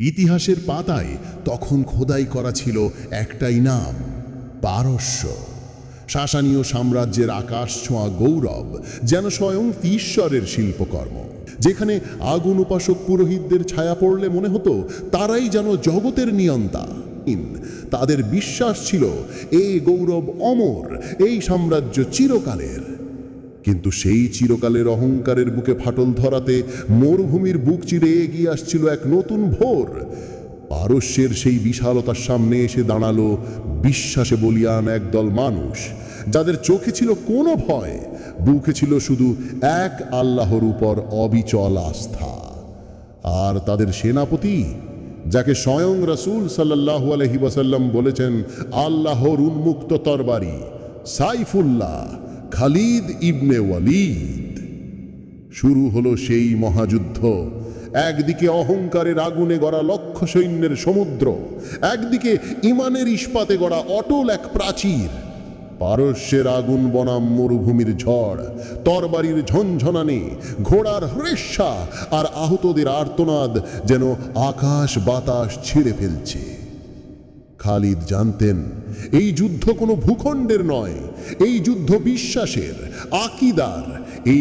ইতিহাসের পাতায় তখন খোদাই করা ছিল একটাই নাম, পারস্য। শাসানীয় সাম্রাজ্যের আকাশ ছোঁয়া গৌরব যেন স্বয়ং ঈশ্বরের শিল্পকর্ম। যেখানে আগুন উপাসক পুরোহিতদের ছায়া পড়লে মনে হতো তারাই যেন জগতের নিয়ন্তা। তাদের বিশ্বাস ছিল এই গৌরব অমর, এই সাম্রাজ্য চিরকালের। কিন্তু সেই চিরকালের অহংকারের বুকে ফাটল ধরাতে মরুভূমির বুক চিরে এগিয়ে আসছিল এক নতুন ভোর। পারস্যের সেই বিশালতার সামনে এসে দাঁড়াল বিশ্বাসে বলিয়ান একদল মানুষ, যাদের চোখে ছিল কোনো ভয়, বুকে ছিল শুধু এক আল্লাহর উপর অবিচল আস্থা। আর তাদের সেনাপতি, যাকে স্বয়ং রসুল সাল্লাহ আলহি ওয়াসাল্লাম বলেছেন আল্লাহর উন্মুক্ত তরবারি, সাইফুল্লাহ খালিদ ইবনে ওয়ালিদ। শুরু হলো সেই মহাযুদ্ধ। একদিকে অহংকারের আগুনে গড়া লক্ষ সৈন্যের সমুদ্র, একদিকে ইমানের ইস্পাতে গড়া অটল এক প্রাচীর। পারস্যের আগুন বনাম মরুভূমির ঝড়, তরবারির ঝনঝনানি, ঘোড়ার হ্রেস্যা আর আহতদের আর্তনাদ যেন আকাশ বাতাস ছিঁড়ে ফেলছে। খালিদ জানতেন এই যুদ্ধ কোনো ভূখণ্ডের নয় এই যুদ্ধ বিশ্বাসের আকিদার এই